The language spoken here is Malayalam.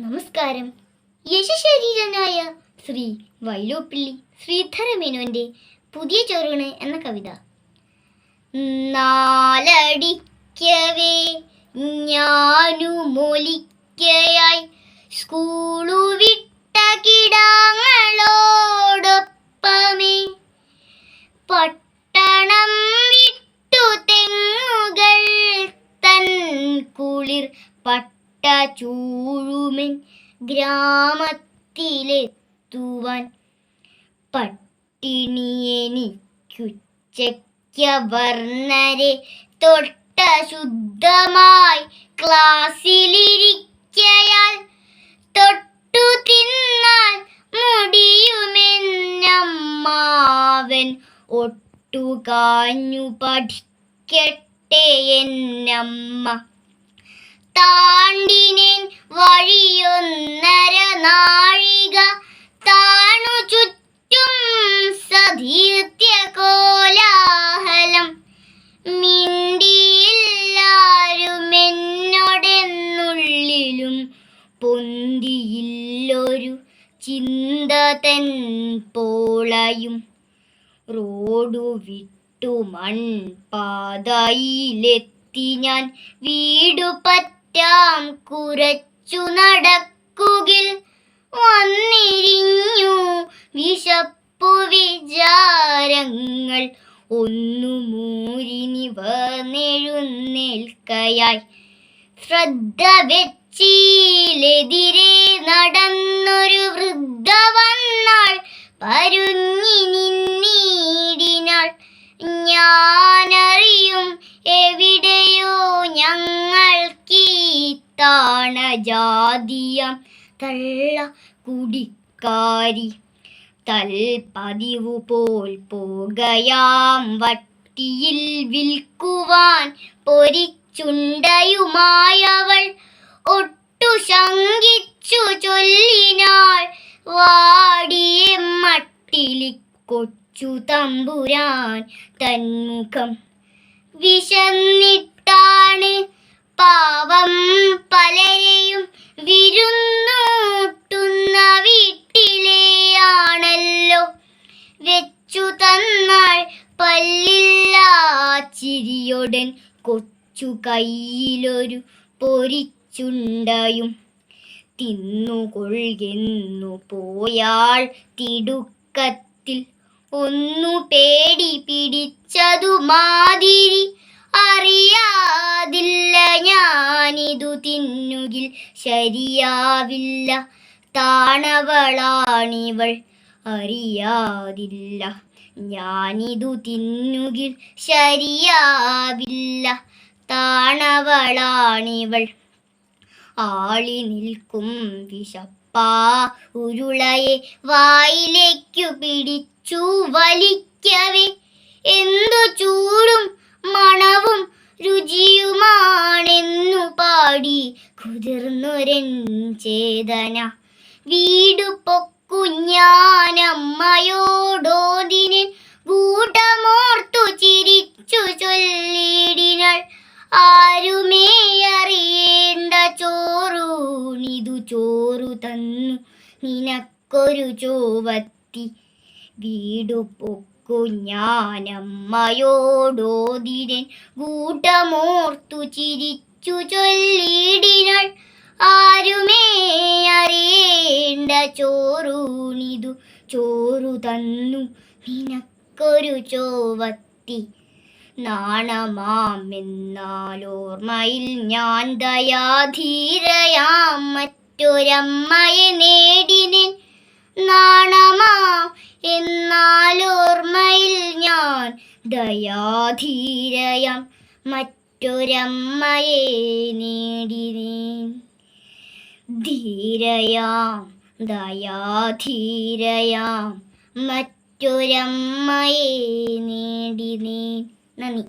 നമസ്കാരം. യശശരീരനായ ശ്രീ വൈലോപ്പിള്ളി ശ്രീധര മേനോന്റെ പുതിയ ചോറൂണ് എന്ന കവിത. നാലടിക്കവേ ഞാനുമൊലിക്കയായി സ്കൂളു വിട്ട കിടാങ്ങളോടൊപ്പമേ. പട്ടണം വിട്ടു തെങ്ങുകൾ തൻ കുളിർ പട്ട ചൂഴുമെൻ ഗ്രാമത്തിലെത്തുവാൻ പട്ടിണിയെനിക്കുച്ചയ്ക്കവർണരെ തൊട്ട ശുദ്ധമായി ക്ലാസ്സിലിരിക്കയാൽ തൊട്ടു തിന്നാൽ മുടിയുമെന്നമ്മാവൻ ഒട്ടു കാഞ്ഞു പഠിക്കട്ടെ എന്നമ്മ. താണ്ടിനേൻ വഴിയൊന്നര നാഴിക താണു ചുറ്റും സതീർത്യ കോലാഹലം മിണ്ടിയില്ലാരുമെന്നോടെന്നുള്ളിലും പൊന്തിയില്ലൊരു ചിന്ത തൻ പോളയും. റോഡു വിട്ടു മൺപാതയിലെത്തി ഞാൻ വീടു പറ്റാം കുറച്ചു നടക്കുകിൽ വന്നിരിഞ്ഞു. വിശപ്പു വിചാരങ്ങൾ ഒന്നു മൂരിനിവർന്നെഴുന്നേൽക്കയായി ശ്രദ്ധ വെച്ചിലെതിരെ നടന്നൊരു വൃദ്ധ വന്നാൾ പരുങ്ങി ജാതിയം തള്ള കുടിക്കാരി. തൽപതിവു പോൽ പോകയാം വട്ടിയിൽ വിൽക്കുവാൻ പൊരിച്ചുണ്ടയുമായവൾ ഒട്ടു ശങ്കിച്ചു ചൊല്ലിനാൾ വാടിയ മട്ടിലി കൊച്ചു തമ്പുരാൻ തന്മുഖം വിശന്നിട്ടാണ് ചിരിയൊടൻ കൊച്ചു കയ്യിലൊരു പൊരിച്ചുണ്ടായും. തിന്നുകൊള്ളുന്നു പോയാൾ തിടുക്കത്തിൽ. ഒന്നു പേടി പിടിച്ചതു മാതിരി. അറിയാതില്ല ഞാനിതു തിന്നുകിൽ ശരിയാവില്ല. താണവളാണിവൾ. അറിയാതില്ല. ഞാനിതു തിന്നുകിൽ ശരിയാവില്ല. താണവളാണിവൾ. ആളി നിൽക്കും വിശപ്പാ ഉരുളയെ വായിലേക്കു പിടിച്ചു വലിക്കവേ. എന്തു ചൂടും മണവും രുചിയുമാണെന്നു പാടി കുതിർന്നൊരൻ ചേതന. വീടു പൊക്കു ഞാനമ്മയോടോതിന് കൂട്ടമോർത്തു ചിരിച്ചു ചൊല്ലിടിനൾ. ആരുമേ അറിയേണ്ട ചോറൂണിതു ചോറു തന്നു. നിനക്കൊരു ചോവത്തി. വീടു പൊക്കു ഞാനമ്മയോടോതിരൻ കൂട്ടമോർത്തു ചിരിച്ചു ചൊല്ലിടിനൾ. ആരുമേ ചോറു തന്നു. നിനക്കൊരു ചോവത്തി. നാണമാമെന്നാലോർമ്മയിൽ ഞാൻ ദയാധീരയാം. മറ്റൊരമ്മയെ നേടിനേൻ നാണമാം എന്നാലോർമ്മയിൽ ഞാൻ ദയാധീരയാം. മറ്റൊരമ്മയെ നേടിനേൻ ധീരയാം. ദയാധീരയാം. മറ്റൊരമ്മയെ നേടിനേൻ നന്ദി.